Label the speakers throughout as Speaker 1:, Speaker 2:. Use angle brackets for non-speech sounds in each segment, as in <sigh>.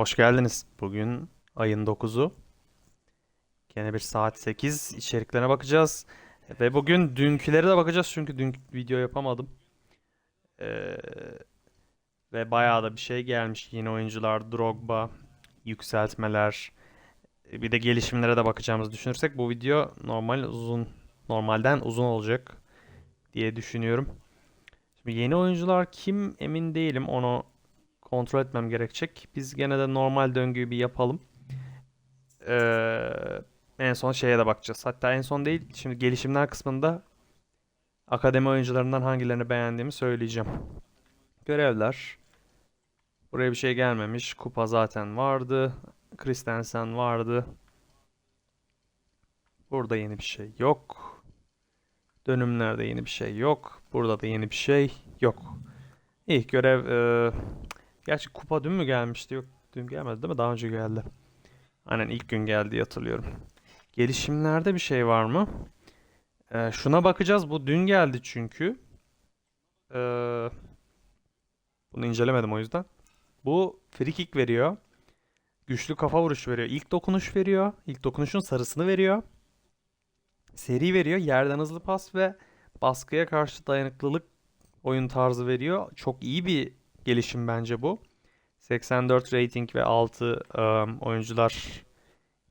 Speaker 1: Hoş geldiniz. Bugün ayın 9'u. Gene bir saat 8 içeriklerine bakacağız. Ve bugün dünkülere de bakacağız çünkü dün video yapamadım. Ee, ve bayağı da bir şey gelmiş. Yeni oyuncular, Drogba, yükseltmeler. e, Bir de gelişimlere de bakacağımızı düşünürsek bu video normal uzun, normalden uzun olacak diye düşünüyorum. Şimdi yeni oyuncular kim emin değilim. Onu kontrol etmem gerekecek. Biz gene de normal döngüyü bir yapalım. Ee, en son şeye de bakacağız. Hatta en son değil, şimdi gelişimler kısmında akademi oyuncularından hangilerini beğendiğimi söyleyeceğim. Görevler. Buraya bir şey gelmemiş. Kupa zaten vardı. Christensen vardı. Burada yeni bir şey yok. Dönümlerde yeni bir şey yok. Burada da yeni bir şey yok. İyi görev e, Gerçi kupa dün mü gelmişti? Yok dün gelmedi değil mi? Daha önce geldi. Aynen ilk gün geldi hatırlıyorum. Gelişimlerde bir şey var mı? Ee, şuna bakacağız. Bu dün geldi çünkü. Ee, bunu incelemedim o yüzden. Bu free kick veriyor. Güçlü kafa vuruşu veriyor. İlk dokunuş veriyor. İlk dokunuşun sarısını veriyor. Seri veriyor. Yerden hızlı pas ve baskıya karşı dayanıklılık oyun tarzı veriyor. Çok iyi bir gelişim bence bu. 84 rating ve 6 um, oyuncular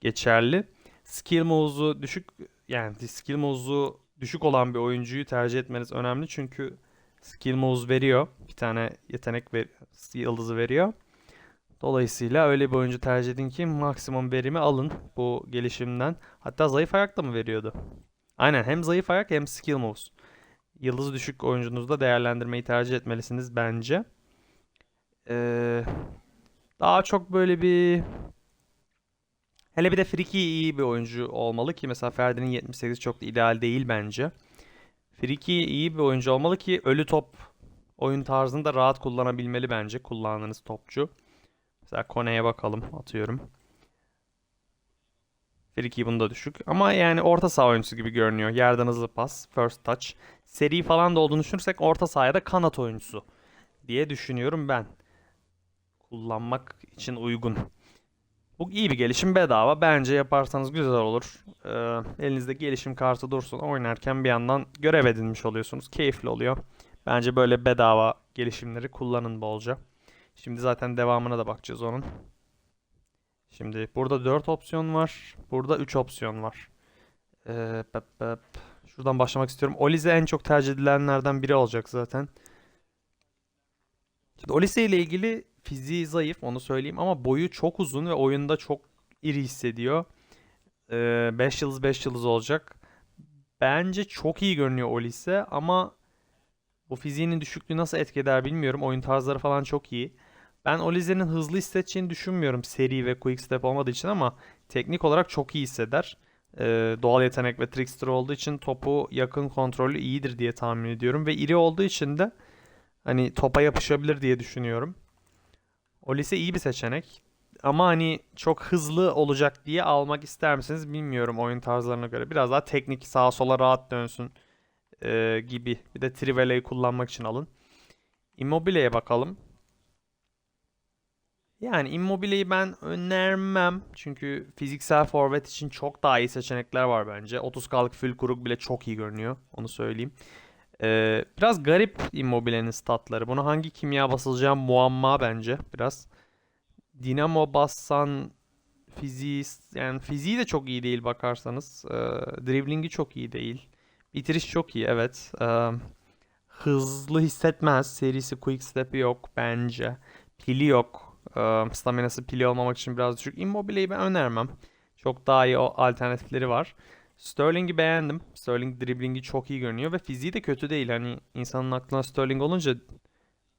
Speaker 1: geçerli. Skill moves'u düşük yani skill moves'u düşük olan bir oyuncuyu tercih etmeniz önemli çünkü skill moves veriyor. Bir tane yetenek ver, yıldızı veriyor. Dolayısıyla öyle bir oyuncu tercih edin ki maksimum verimi alın bu gelişimden. Hatta zayıf ayak da mı veriyordu? Aynen hem zayıf ayak hem skill moves. Yıldızı düşük oyuncunuzda değerlendirmeyi tercih etmelisiniz bence. Ee, daha çok böyle bir hele bir de Friki iyi bir oyuncu olmalı ki mesela Ferdi'nin 78 çok da ideal değil bence. Friki iyi bir oyuncu olmalı ki ölü top oyun tarzını da rahat kullanabilmeli bence kullandığınız topçu. Mesela Kone'ye bakalım atıyorum. Friki bunda düşük ama yani orta saha oyuncusu gibi görünüyor. Yerden hızlı pas, first touch. Seri falan da olduğunu düşünürsek orta sahaya da kanat oyuncusu diye düşünüyorum ben kullanmak için uygun. Bu iyi bir gelişim bedava. Bence yaparsanız güzel olur. Ee, elinizde gelişim kartı dursun. Oynarken bir yandan görev edinmiş oluyorsunuz. Keyifli oluyor. Bence böyle bedava gelişimleri kullanın bolca. Şimdi zaten devamına da bakacağız onun. Şimdi burada 4 opsiyon var. Burada 3 opsiyon var. Ee, pep pep. Şuradan başlamak istiyorum. Olize en çok tercih edilenlerden biri olacak zaten. Şimdi Olise ile ilgili fiziği zayıf onu söyleyeyim ama boyu çok uzun ve oyunda çok iri hissediyor. 5 yıldız 5 yıldız olacak. Bence çok iyi görünüyor Olise ama bu fiziğinin düşüklüğü nasıl etki eder bilmiyorum. Oyun tarzları falan çok iyi. Ben Olise'nin hızlı hissedeceğini düşünmüyorum seri ve quick step olmadığı için ama teknik olarak çok iyi hisseder. Ee, doğal yetenek ve trickster olduğu için topu yakın kontrolü iyidir diye tahmin ediyorum ve iri olduğu için de hani topa yapışabilir diye düşünüyorum. Olise iyi bir seçenek. Ama hani çok hızlı olacak diye almak ister misiniz bilmiyorum oyun tarzlarına göre. Biraz daha teknik sağa sola rahat dönsün e, gibi. Bir de Trivele'yi kullanmak için alın. Immobile'ye bakalım. Yani Immobile'yi ben önermem. Çünkü fiziksel forvet için çok daha iyi seçenekler var bence. 30K'lık Fülkuruk bile çok iyi görünüyor. Onu söyleyeyim. Ee, biraz garip Immobile'nin statları. Bunu hangi kimya basılacağı muamma bence biraz. Dinamo bassan fiziği yani fiziği de çok iyi değil bakarsanız. Ee, driblingi çok iyi değil. Bitiriş çok iyi evet. Ee, hızlı hissetmez. Serisi quick step'i yok bence. Pili yok. Ee, staminası pili olmamak için biraz düşük. Immobile'yi ben önermem. Çok daha iyi o alternatifleri var. Sterling'i beğendim. Sterling driblingi çok iyi görünüyor ve fiziği de kötü değil. Hani insanın aklına Sterling olunca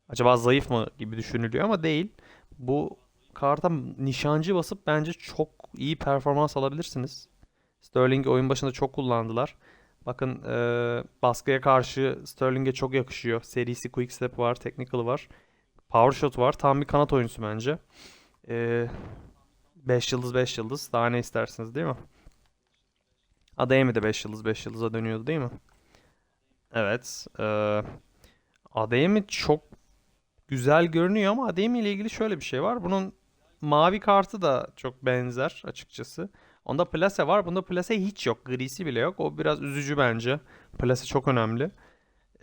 Speaker 1: acaba zayıf mı gibi düşünülüyor ama değil. Bu karta nişancı basıp bence çok iyi performans alabilirsiniz. Sterling'i oyun başında çok kullandılar. Bakın e, baskıya karşı Sterling'e çok yakışıyor. Serisi quick step var, technical var. Power shot var. Tam bir kanat oyuncusu bence. 5 yıldız 5 yıldız. Daha ne istersiniz değil mi? Adeyemi de 5 yıldız 5 yıldıza dönüyordu değil mi? Evet. E, Adeyemi çok güzel görünüyor ama Adeyemi ile ilgili şöyle bir şey var. Bunun mavi kartı da çok benzer açıkçası. Onda plase var. Bunda plase hiç yok. Grisi bile yok. O biraz üzücü bence. Plase çok önemli.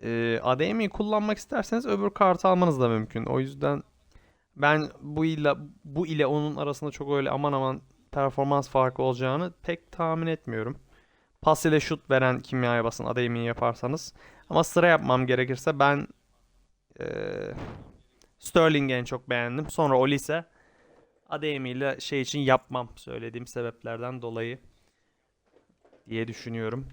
Speaker 1: Ee, ADM'yi kullanmak isterseniz öbür kartı almanız da mümkün. O yüzden ben bu ile bu ile onun arasında çok öyle aman aman performans farkı olacağını pek tahmin etmiyorum. Pas ile şut veren kimyaya basın ADM'yi yaparsanız. Ama sıra yapmam gerekirse ben eee Sterling'i en çok beğendim. Sonra Olise Adeyemi ile şey için yapmam söylediğim sebeplerden dolayı diye düşünüyorum.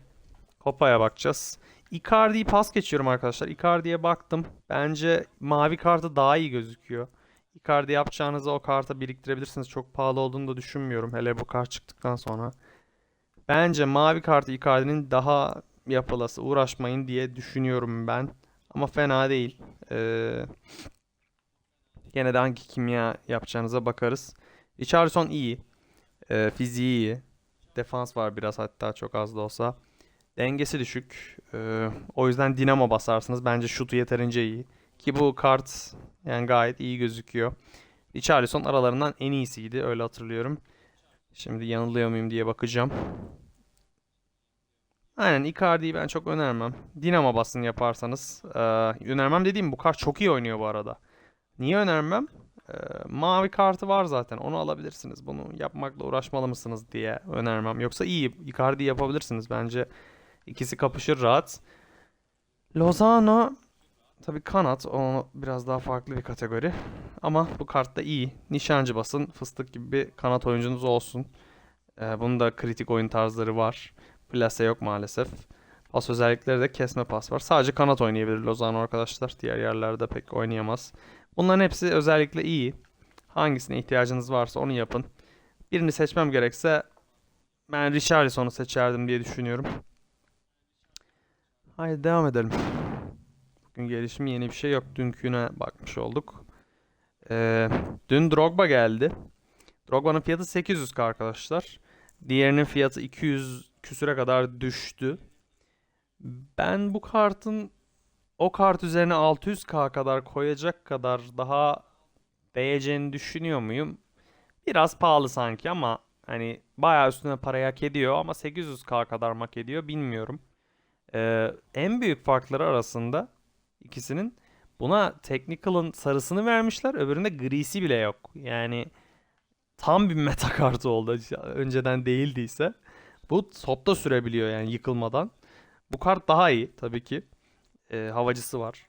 Speaker 1: Kopa'ya bakacağız. Icardi'yi pas geçiyorum arkadaşlar. Icardi'ye baktım. Bence mavi kartı daha iyi gözüküyor. Icardi yapacağınızı o karta biriktirebilirsiniz. Çok pahalı olduğunu da düşünmüyorum. Hele bu kart çıktıktan sonra. Bence mavi kartı Icardi'nin daha yapılası. Uğraşmayın diye düşünüyorum ben. Ama fena değil. Ee, Gene de hangi kimya yapacağınıza bakarız. Richarlison iyi. Ee, fiziği iyi. Defans var biraz hatta çok az da olsa. Dengesi düşük. Ee, o yüzden dinamo basarsınız. Bence şutu yeterince iyi. Ki bu kart yani gayet iyi gözüküyor. Richarlison aralarından en iyisiydi. Öyle hatırlıyorum. Şimdi yanılıyor muyum diye bakacağım. Aynen Icardi'yi ben çok önermem. Dinamo basın yaparsanız. Ee, önermem dediğim bu kart çok iyi oynuyor bu arada. Niye önermem? Ee, mavi kartı var zaten. Onu alabilirsiniz. Bunu yapmakla uğraşmalı mısınız diye önermem. Yoksa iyi. Icardi yapabilirsiniz. Bence ikisi kapışır rahat. Lozano tabii kanat. O biraz daha farklı bir kategori. Ama bu kart da iyi. Nişancı basın. Fıstık gibi bir kanat oyuncunuz olsun. Ee, bunun da kritik oyun tarzları var. Plase yok maalesef. Pas özellikleri de kesme pas var. Sadece kanat oynayabilir Lozano arkadaşlar. Diğer yerlerde pek oynayamaz. Bunların hepsi özellikle iyi. Hangisine ihtiyacınız varsa onu yapın. Birini seçmem gerekse ben Richarlison'u seçerdim diye düşünüyorum. Haydi devam edelim. Bugün gelişimi yeni bir şey yok. Dünküne bakmış olduk. Ee, dün Drogba geldi. Drogba'nın fiyatı 800k arkadaşlar. Diğerinin fiyatı 200 küsüre kadar düştü. Ben bu kartın o kart üzerine 600k kadar koyacak kadar daha değeceğini düşünüyor muyum? Biraz pahalı sanki ama hani bayağı üstüne parayı hak ediyor ama 800k kadar hak ediyor bilmiyorum. Ee, en büyük farkları arasında ikisinin buna Technical'ın sarısını vermişler öbüründe grisi bile yok. Yani tam bir meta kartı oldu önceden değildiyse. Bu topta sürebiliyor yani yıkılmadan. Bu kart daha iyi tabii ki e, havacısı var.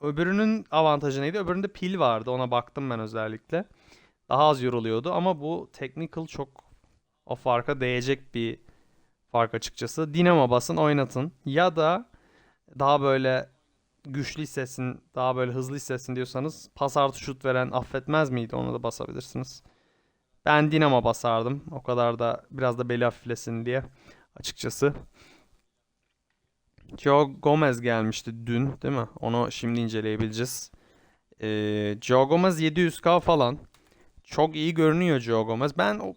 Speaker 1: Öbürünün avantajı neydi? Öbüründe pil vardı. Ona baktım ben özellikle. Daha az yoruluyordu ama bu technical çok o farka değecek bir fark açıkçası. Dinamo basın oynatın. Ya da daha böyle güçlü hissetsin, daha böyle hızlı hissetsin diyorsanız pas artı şut veren affetmez miydi? Onu da basabilirsiniz. Ben Dinamo basardım. O kadar da biraz da beli hafiflesin diye açıkçası. Joe Gomez gelmişti dün değil mi? Onu şimdi inceleyebileceğiz. Ee, Joe Gomez 700k falan. Çok iyi görünüyor Joe Gomez. Ben o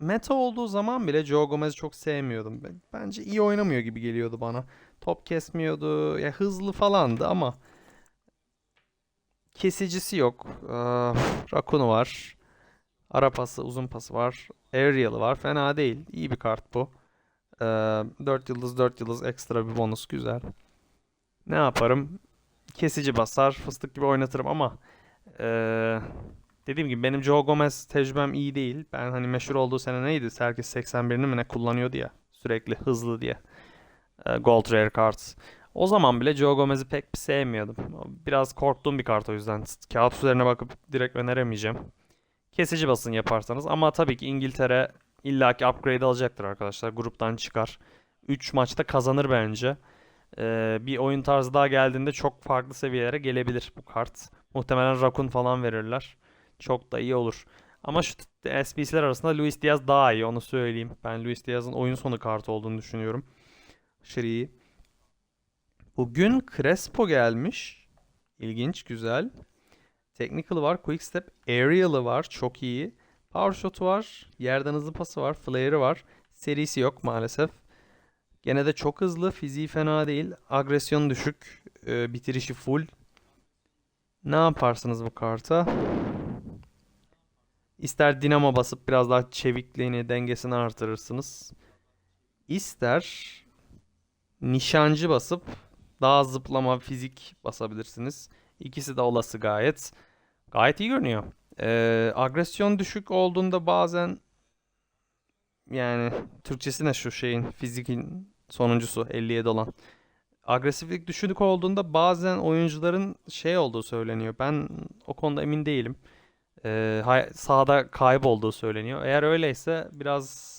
Speaker 1: meta olduğu zaman bile Joe Gomez'i çok sevmiyordum. Bence iyi oynamıyor gibi geliyordu bana. Top kesmiyordu. Ya hızlı falandı ama kesicisi yok. Ee, Rakunu var. Ara pası, uzun pası var. Aerial'ı var. Fena değil. İyi bir kart bu. Ee, 4 yıldız 4 yıldız ekstra bir bonus güzel. Ne yaparım? Kesici basar, fıstık gibi oynatırım ama ee, dediğim gibi benim Joe Gomez tecrübem iyi değil. Ben hani meşhur olduğu sene neydi? Herkes 81'ini mi ne kullanıyordu ya sürekli hızlı diye. Ee, Gold Rare Cards. O zaman bile Joe Gomez'i pek sevmiyordum. Biraz korktuğum bir kart o yüzden. Kağıt üzerine bakıp direkt öneremeyeceğim. Kesici basın yaparsanız ama tabii ki İngiltere illaki upgrade alacaktır arkadaşlar. Gruptan çıkar. 3 maçta kazanır bence. Ee, bir oyun tarzı daha geldiğinde çok farklı seviyelere gelebilir bu kart. Muhtemelen Rakun falan verirler. Çok da iyi olur. Ama şu SBC'ler arasında Luis Diaz daha iyi onu söyleyeyim. Ben Luis Diaz'ın oyun sonu kartı olduğunu düşünüyorum. İyi. Bugün Crespo gelmiş. İlginç, güzel. Technical var, Quick Step, Aerial'ı var, çok iyi. Power Shot'u var, yerden hızlı pası var, Flare'ı var. Serisi yok maalesef. Gene de çok hızlı, fiziği fena değil. Agresyon düşük, e, bitirişi full. Ne yaparsınız bu karta? İster dinamo basıp biraz daha çevikliğini, dengesini artırırsınız. İster nişancı basıp daha zıplama, fizik basabilirsiniz. İkisi de olası gayet. Gayet iyi görünüyor. Ee, agresyon düşük olduğunda bazen yani Türkçesi ne şu şeyin fizikin sonuncusu 57 olan. Agresiflik düşük olduğunda bazen oyuncuların şey olduğu söyleniyor. Ben o konuda emin değilim. Ee, sahada kaybolduğu söyleniyor. Eğer öyleyse biraz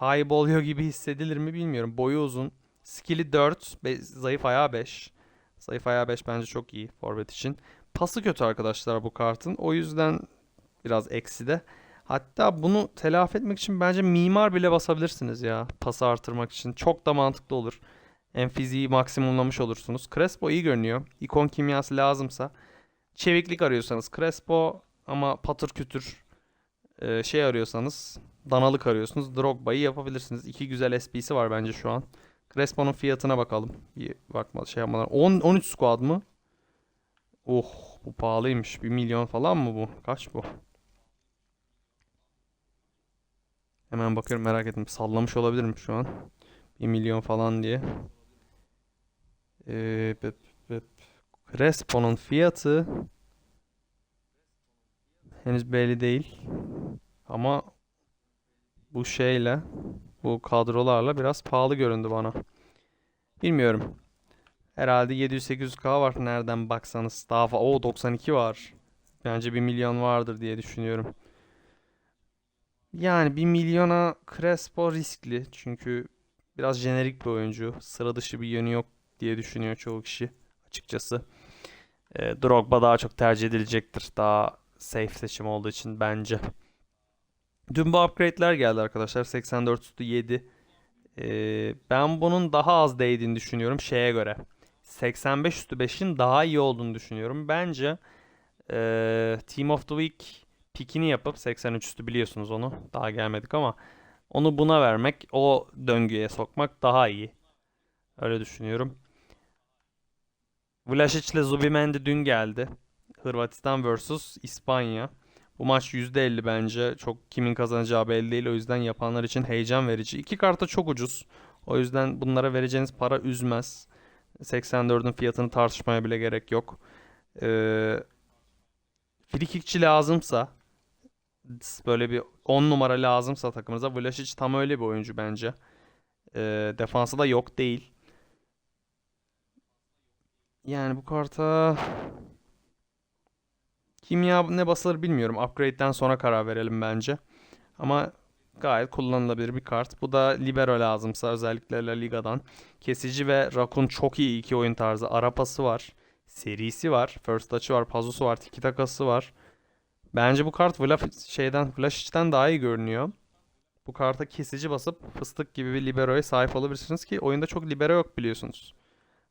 Speaker 1: kayboluyor gibi hissedilir mi bilmiyorum. Boyu uzun. Skill'i 4, be- zayıf ayağı 5. Zayıf ayağı 5 bence çok iyi forvet için. Pası kötü arkadaşlar bu kartın. O yüzden biraz eksi de. Hatta bunu telafi etmek için bence mimar bile basabilirsiniz ya. Pası artırmak için. Çok da mantıklı olur. Hem fiziği maksimumlamış olursunuz. Crespo iyi görünüyor. İkon kimyası lazımsa. Çeviklik arıyorsanız Crespo ama patır kütür e, şey arıyorsanız danalık arıyorsunuz. Drogba'yı yapabilirsiniz. İki güzel SP'si var bence şu an. Crespo'nun fiyatına bakalım. Bir bakma şey yapmadan. 10 13 squad mı? Oh bu pahalıymış. 1 milyon falan mı bu? Kaç bu? Hemen bakıyorum merak ettim. Sallamış olabilirim şu an. 1 milyon falan diye. Ee, bep, bep. Crespo'nun fiyatı henüz belli değil. Ama bu şeyle bu kadrolarla biraz pahalı göründü bana. Bilmiyorum. Herhalde 700-800k var nereden baksanız. Daha fa o 92 var. Bence 1 milyon vardır diye düşünüyorum. Yani 1 milyona Crespo riskli. Çünkü biraz jenerik bir oyuncu. Sıra dışı bir yönü yok diye düşünüyor çoğu kişi açıkçası. E, Drogba daha çok tercih edilecektir. Daha safe seçim olduğu için bence. Dün bu upgrade'ler geldi arkadaşlar. 84 üstü 7. Ee, ben bunun daha az değdiğini düşünüyorum şeye göre. 85 üstü 5'in daha iyi olduğunu düşünüyorum. Bence ee, Team of the Week pikini yapıp 83 üstü biliyorsunuz onu. Daha gelmedik ama onu buna vermek, o döngüye sokmak daha iyi. Öyle düşünüyorum. Vlašić ile Zubimendi dün geldi. Hırvatistan vs İspanya. Bu maç %50 bence. Çok kimin kazanacağı belli değil. O yüzden yapanlar için heyecan verici. İki karta çok ucuz. O yüzden bunlara vereceğiniz para üzmez. 84'ün fiyatını tartışmaya bile gerek yok. Ee, frikikçi lazımsa böyle bir 10 numara lazımsa takımınıza Vlašić tam öyle bir oyuncu bence. Ee, defansı da yok değil. Yani bu karta kimya ne basılır bilmiyorum. Upgrade'den sonra karar verelim bence. Ama gayet kullanılabilir bir kart. Bu da libero lazımsa özellikle La Liga'dan. Kesici ve Rakun çok iyi iki oyun tarzı. Arapası var. Serisi var. First touch'ı var. Pazusu var. Tiki takası var. Bence bu kart Vlaf şeyden Vlašic'ten daha iyi görünüyor. Bu karta kesici basıp fıstık gibi bir libero'ya sahip olabilirsiniz ki oyunda çok libero yok biliyorsunuz.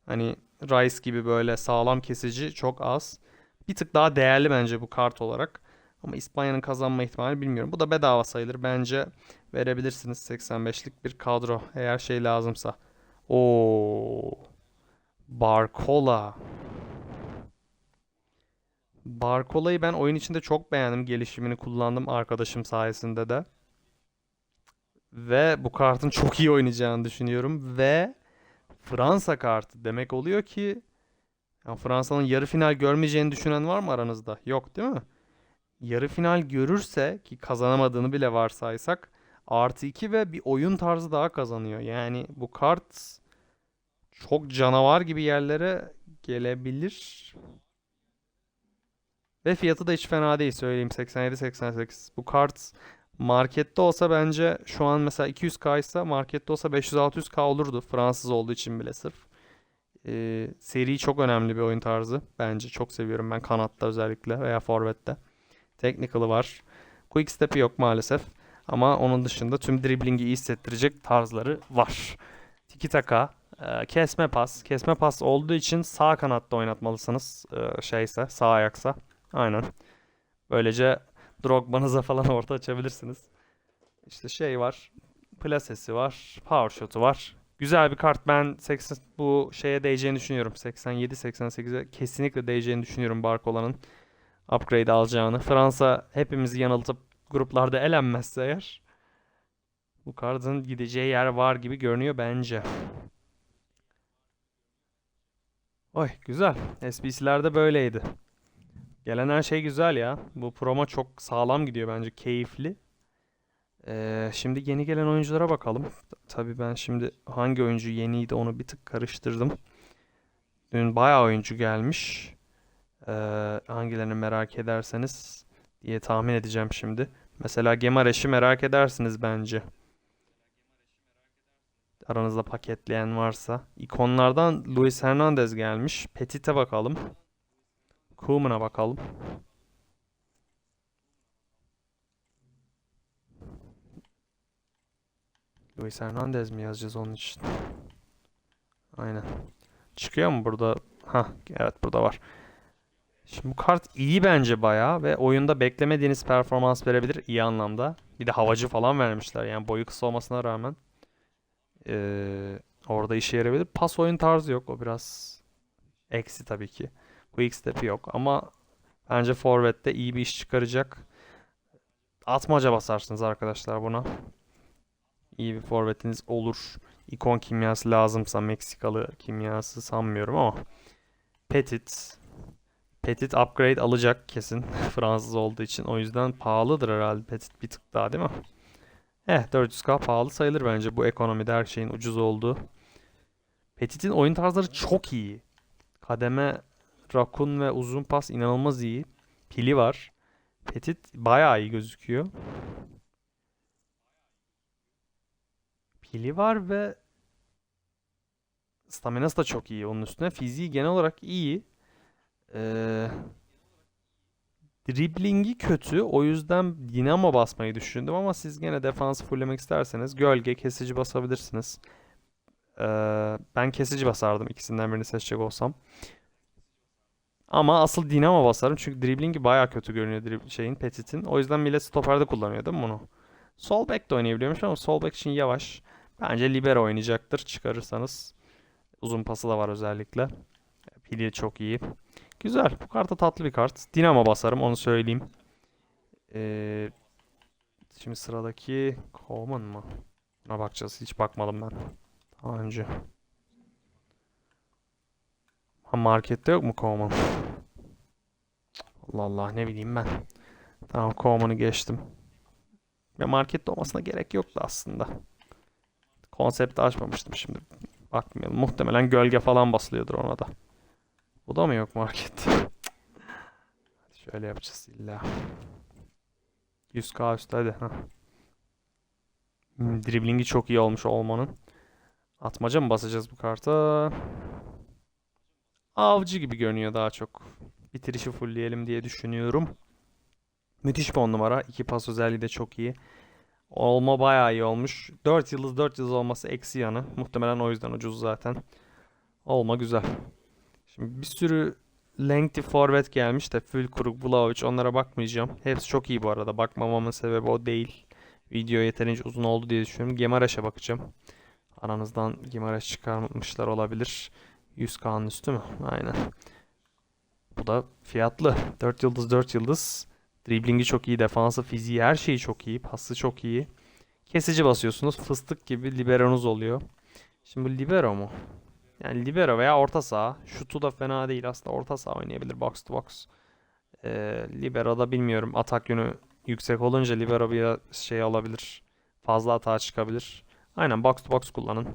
Speaker 1: Hani Rice gibi böyle sağlam kesici çok az. Bir tık daha değerli bence bu kart olarak. Ama İspanya'nın kazanma ihtimali bilmiyorum. Bu da bedava sayılır. Bence verebilirsiniz 85'lik bir kadro eğer şey lazımsa. Oo. Barcola. Barcola'yı ben oyun içinde çok beğendim. Gelişimini kullandım arkadaşım sayesinde de. Ve bu kartın çok iyi oynayacağını düşünüyorum. Ve Fransa kartı demek oluyor ki ya Fransa'nın yarı final görmeyeceğini düşünen var mı aranızda? Yok değil mi? Yarı final görürse ki kazanamadığını bile varsaysak artı 2 ve bir oyun tarzı daha kazanıyor. Yani bu kart çok canavar gibi yerlere gelebilir. Ve fiyatı da hiç fena değil söyleyeyim 87-88. Bu kart markette olsa bence şu an mesela 200k ise markette olsa 500-600k olurdu. Fransız olduğu için bile sırf. Ee, seri çok önemli bir oyun tarzı. Bence çok seviyorum ben kanatta özellikle veya forvette. Technical'ı var. Quick step'i yok maalesef. Ama onun dışında tüm driblingi iyi hissettirecek tarzları var. Tiki taka, e, kesme pas. Kesme pas olduğu için sağ kanatta oynatmalısınız. E, şeyse, sağ ayaksa. Aynen. Böylece Drogba'nıza falan <laughs> orta açabilirsiniz. İşte şey var. Plasesi var. Power shot'u var. Güzel bir kart. Ben 80 bu şeye değeceğini düşünüyorum. 87-88'e kesinlikle değeceğini düşünüyorum Barcola'nın. upgrade alacağını. Fransa hepimizi yanıltıp gruplarda elenmezse eğer bu kartın gideceği yer var gibi görünüyor bence. Oy güzel. SBC'lerde böyleydi. Gelen her şey güzel ya. Bu promo çok sağlam gidiyor bence. Keyifli. Ee, şimdi yeni gelen oyunculara bakalım. Tabii ben şimdi hangi oyuncu yeniydi onu bir tık karıştırdım. Dün bayağı oyuncu gelmiş. Ee, hangilerini merak ederseniz diye tahmin edeceğim şimdi. Mesela Gemareş'i merak edersiniz bence. Aranızda paketleyen varsa. İkonlardan Luis Hernandez gelmiş. Petit'e bakalım. Koeman'a bakalım. Luis Hernandez mi yazacağız onun için? Aynen. Çıkıyor mu burada? Ha, evet burada var. Şimdi bu kart iyi bence bayağı ve oyunda beklemediğiniz performans verebilir iyi anlamda. Bir de havacı falan vermişler yani boyu kısa olmasına rağmen. Ee, orada işe yarayabilir. Pas oyun tarzı yok. O biraz eksi tabii ki. Quick step'i yok ama bence forvet'te iyi bir iş çıkaracak. Atmaca basarsınız arkadaşlar buna. İyi bir forvetiniz olur. İkon kimyası lazımsa Meksikalı kimyası sanmıyorum ama Petit Petit upgrade alacak kesin <laughs> Fransız olduğu için. O yüzden pahalıdır herhalde Petit bir tık daha değil mi? Eh 400k pahalı sayılır bence bu ekonomide her şeyin ucuz olduğu. Petit'in oyun tarzları çok iyi. Kademe, rakun ve uzun pas inanılmaz iyi. Pili var. Petit bayağı iyi gözüküyor. Pili var ve staminası da çok iyi onun üstüne. Fiziği genel olarak iyi. Ee, driblingi kötü. O yüzden dinamo basmayı düşündüm ama siz gene defans fulllemek isterseniz gölge, kesici basabilirsiniz. Ee, ben kesici basardım ikisinden birini seçecek olsam. Ama asıl dinamo basarım çünkü driblingi baya kötü görünüyor şeyin Petit'in. O yüzden millet stoperde kullanıyor değil mi bunu? Sol back de oynayabiliyormuş ama sol back için yavaş. Bence libero oynayacaktır çıkarırsanız. Uzun pası da var özellikle. Pili çok iyi. Güzel. Bu karta tatlı bir kart. Dinamo basarım onu söyleyeyim. Ee, şimdi sıradaki Coleman mı? Buna bakacağız. Hiç bakmadım ben. Daha önce. Ha markette yok mu Coleman? Allah Allah ne bileyim ben. Tamam Coleman'ı geçtim. Ve markette olmasına gerek yoktu aslında. Konsepti açmamıştım şimdi. Bakmayalım. Muhtemelen gölge falan basılıyordur ona da. Bu da mı yok markette? Hadi şöyle yapacağız illa. 100k üstü hadi. Ha. Hmm, driblingi çok iyi olmuş olmanın. Atmaca mı basacağız bu karta? Avcı gibi görünüyor daha çok. Bitirişi fullleyelim diye düşünüyorum. Müthiş bir on numara. İki pas özelliği de çok iyi. Olma bayağı iyi olmuş. 4 yıldız 4 yıldız olması eksi yanı. Muhtemelen o yüzden ucuz zaten. Olma güzel. Şimdi bir sürü lengthy forvet gelmiş de Fülkrug, Vlahovic onlara bakmayacağım. Hepsi çok iyi bu arada. Bakmamamın sebebi o değil. Video yeterince uzun oldu diye düşünüyorum. Gimareş'e bakacağım. Aranızdan Gimareş çıkarmışlar olabilir. 100k'nın üstü mü? Aynen. Bu da fiyatlı. 4 yıldız 4 yıldız. Driblingi çok iyi, defansı, fiziği, her şeyi çok iyi, pası çok iyi. Kesici basıyorsunuz, fıstık gibi liberonuz oluyor. Şimdi bu libero mu? Yani libero veya orta saha. Şutu da fena değil aslında orta saha oynayabilir box to box. Ee, libero da bilmiyorum atak yönü yüksek olunca libero bir şey olabilir. Fazla hata çıkabilir. Aynen box to box kullanın.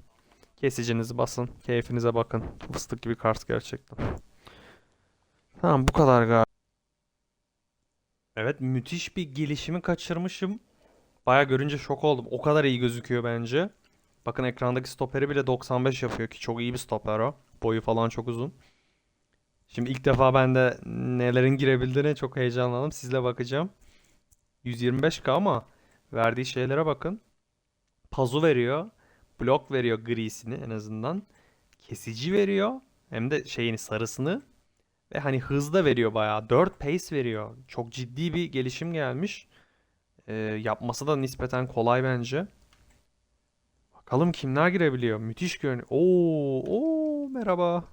Speaker 1: Kesicinizi basın, keyfinize bakın. Fıstık gibi kart gerçekten. Tamam bu kadar galiba. Evet müthiş bir gelişimi kaçırmışım. Baya görünce şok oldum. O kadar iyi gözüküyor bence. Bakın ekrandaki stoperi bile 95 yapıyor ki çok iyi bir stoper o. Boyu falan çok uzun. Şimdi ilk defa ben de nelerin girebildiğine çok heyecanlandım. Sizle bakacağım. 125k ama verdiği şeylere bakın. Pazu veriyor. Blok veriyor grisini en azından. Kesici veriyor. Hem de şeyini sarısını. Ve hani hız da veriyor bayağı. 4 pace veriyor. Çok ciddi bir gelişim gelmiş. Ee, yapması da nispeten kolay bence. Bakalım kimler girebiliyor. Müthiş görünüyor. Oo, oo merhaba.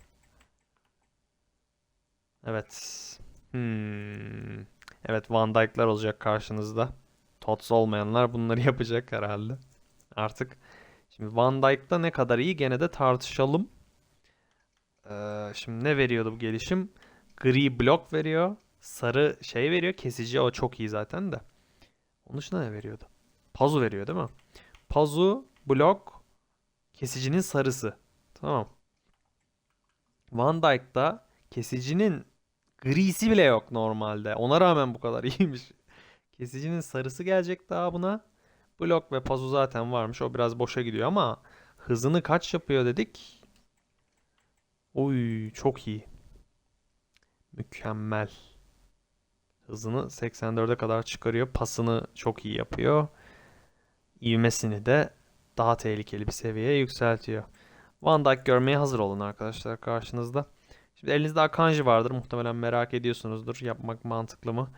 Speaker 1: Evet. Hmm. Evet Van Dijk'lar olacak karşınızda. Tots olmayanlar bunları <laughs> yapacak herhalde. Artık. Şimdi Van Dijk'ta ne kadar iyi gene de tartışalım. Ee, şimdi ne veriyordu bu gelişim? Gri blok veriyor. Sarı şey veriyor. Kesici o çok iyi zaten de. Onun dışında ne veriyordu? Pazu veriyor değil mi? Pazu, blok, kesicinin sarısı. Tamam. Van Dijk'ta kesicinin grisi bile yok normalde. Ona rağmen bu kadar <laughs> iyiymiş. Kesicinin sarısı gelecek daha buna. Blok ve pazu zaten varmış. O biraz boşa gidiyor ama hızını kaç yapıyor dedik? Oy çok iyi. Mükemmel. Hızını 84'e kadar çıkarıyor. Pasını çok iyi yapıyor. İvmesini de daha tehlikeli bir seviyeye yükseltiyor. Van Dijk görmeye hazır olun arkadaşlar karşınızda. Şimdi elinizde Akanji vardır. Muhtemelen merak ediyorsunuzdur. Yapmak mantıklı mı?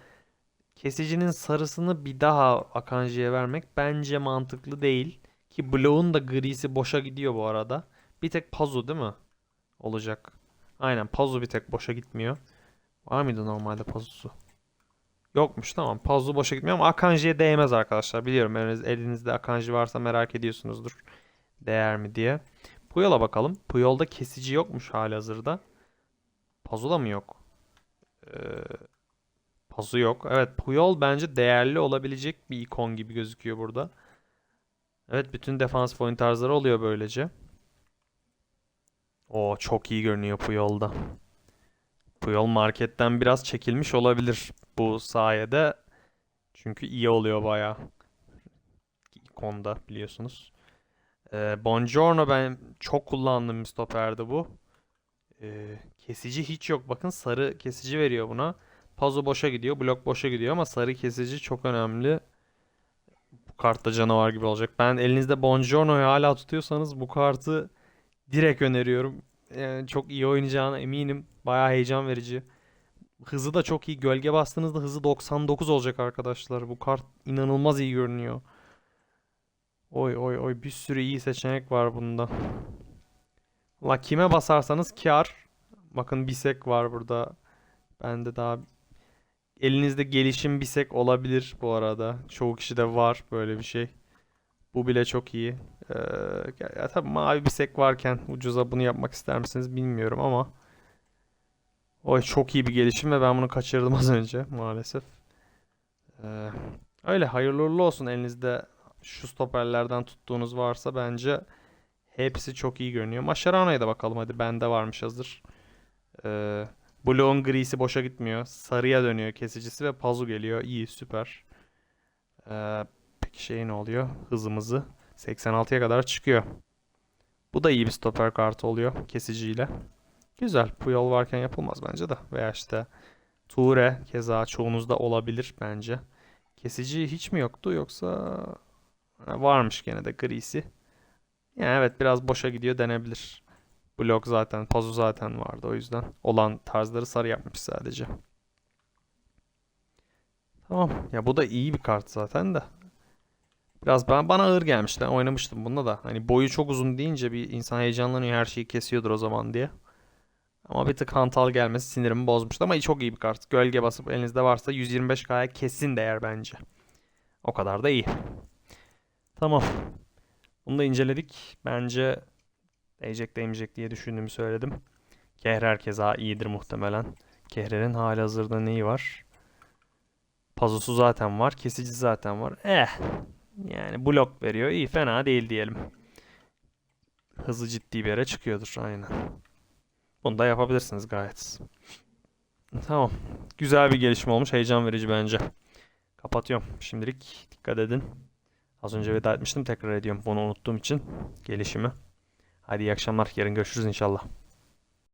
Speaker 1: Kesicinin sarısını bir daha Akanji'ye vermek bence mantıklı değil. Ki Blow'un da grisi boşa gidiyor bu arada. Bir tek Pazu değil mi? Olacak. Aynen Pazu bir tek boşa gitmiyor. Var mıydı normalde Pazu'su? Yokmuş tamam. Pazu boşa gitmiyor ama Akanji'ye değmez arkadaşlar. Biliyorum eliniz, elinizde Akanji varsa merak ediyorsunuzdur. Değer mi diye. Puyol'a bakalım. Puyol'da kesici yokmuş halihazırda. Pazu'da mı yok? Ee, Pazu yok. Evet Puyol bence değerli olabilecek bir ikon gibi gözüküyor burada. Evet bütün defans point tarzları oluyor böylece. O çok iyi görünüyor Puyol'da. Puyol marketten biraz çekilmiş olabilir bu sayede. Çünkü iyi oluyor bayağı. İkonda biliyorsunuz. Ee, Buongiorno ben çok kullandığım bir stoperdi bu. Ee, kesici hiç yok. Bakın sarı kesici veriyor buna. Pazo boşa gidiyor. Blok boşa gidiyor ama sarı kesici çok önemli. Bu kartta canavar gibi olacak. Ben elinizde Buongiorno'yu hala tutuyorsanız bu kartı direkt öneriyorum. Yani çok iyi oynayacağına eminim. Bayağı heyecan verici. Hızı da çok iyi. Gölge bastığınızda hızı 99 olacak arkadaşlar. Bu kart inanılmaz iyi görünüyor. Oy oy oy bir sürü iyi seçenek var bunda. La kime basarsanız kar. Bakın bisek var burada. Bende daha elinizde gelişim bisek olabilir bu arada. Çoğu kişide var böyle bir şey. Bu bile çok iyi. Ee, ya, tabii mavi bisek varken ucuza bunu yapmak ister misiniz bilmiyorum ama Oy çok iyi bir gelişim ve ben bunu kaçırdım az önce maalesef. Ee, öyle hayırlı uğurlu olsun elinizde şu stoperlerden tuttuğunuz varsa bence hepsi çok iyi görünüyor. Mascherano'ya da bakalım hadi bende varmış hazır. Ee, Bloğun grisi boşa gitmiyor. Sarıya dönüyor kesicisi ve pazu geliyor. İyi süper. Ee, peki şey ne oluyor? Hızımızı 86'ya kadar çıkıyor. Bu da iyi bir stoper kartı oluyor kesiciyle. Güzel. Puyol varken yapılmaz bence de. Veya işte Ture keza çoğunuzda olabilir bence. Kesici hiç mi yoktu yoksa varmış gene de grisi. Yani evet biraz boşa gidiyor denebilir. Blok zaten, pazu zaten vardı o yüzden. Olan tarzları sarı yapmış sadece. Tamam. Ya bu da iyi bir kart zaten de. Biraz ben bana ağır gelmişti. Oynamıştım bunda da. Hani boyu çok uzun deyince bir insan heyecanlanıyor her şeyi kesiyordur o zaman diye. Ama bir tık hantal gelmesi sinirimi bozmuştu ama çok iyi bir kart. Gölge basıp elinizde varsa 125K'ya kesin değer bence. O kadar da iyi. Tamam. Bunu da inceledik. Bence değecek değmeyecek diye düşündüğümü söyledim. Kehrer keza iyidir muhtemelen. Kehrer'in hali hazırda neyi var? Pazusu zaten var. Kesici zaten var. Eh. Yani blok veriyor. İyi fena değil diyelim. Hızı ciddi bir yere çıkıyordur. Aynen. Bunu da yapabilirsiniz gayet. Tamam. Güzel bir gelişme olmuş. Heyecan verici bence. Kapatıyorum. Şimdilik dikkat edin. Az önce veda etmiştim. Tekrar ediyorum. Bunu unuttuğum için gelişimi. Hadi iyi akşamlar. Yarın görüşürüz inşallah.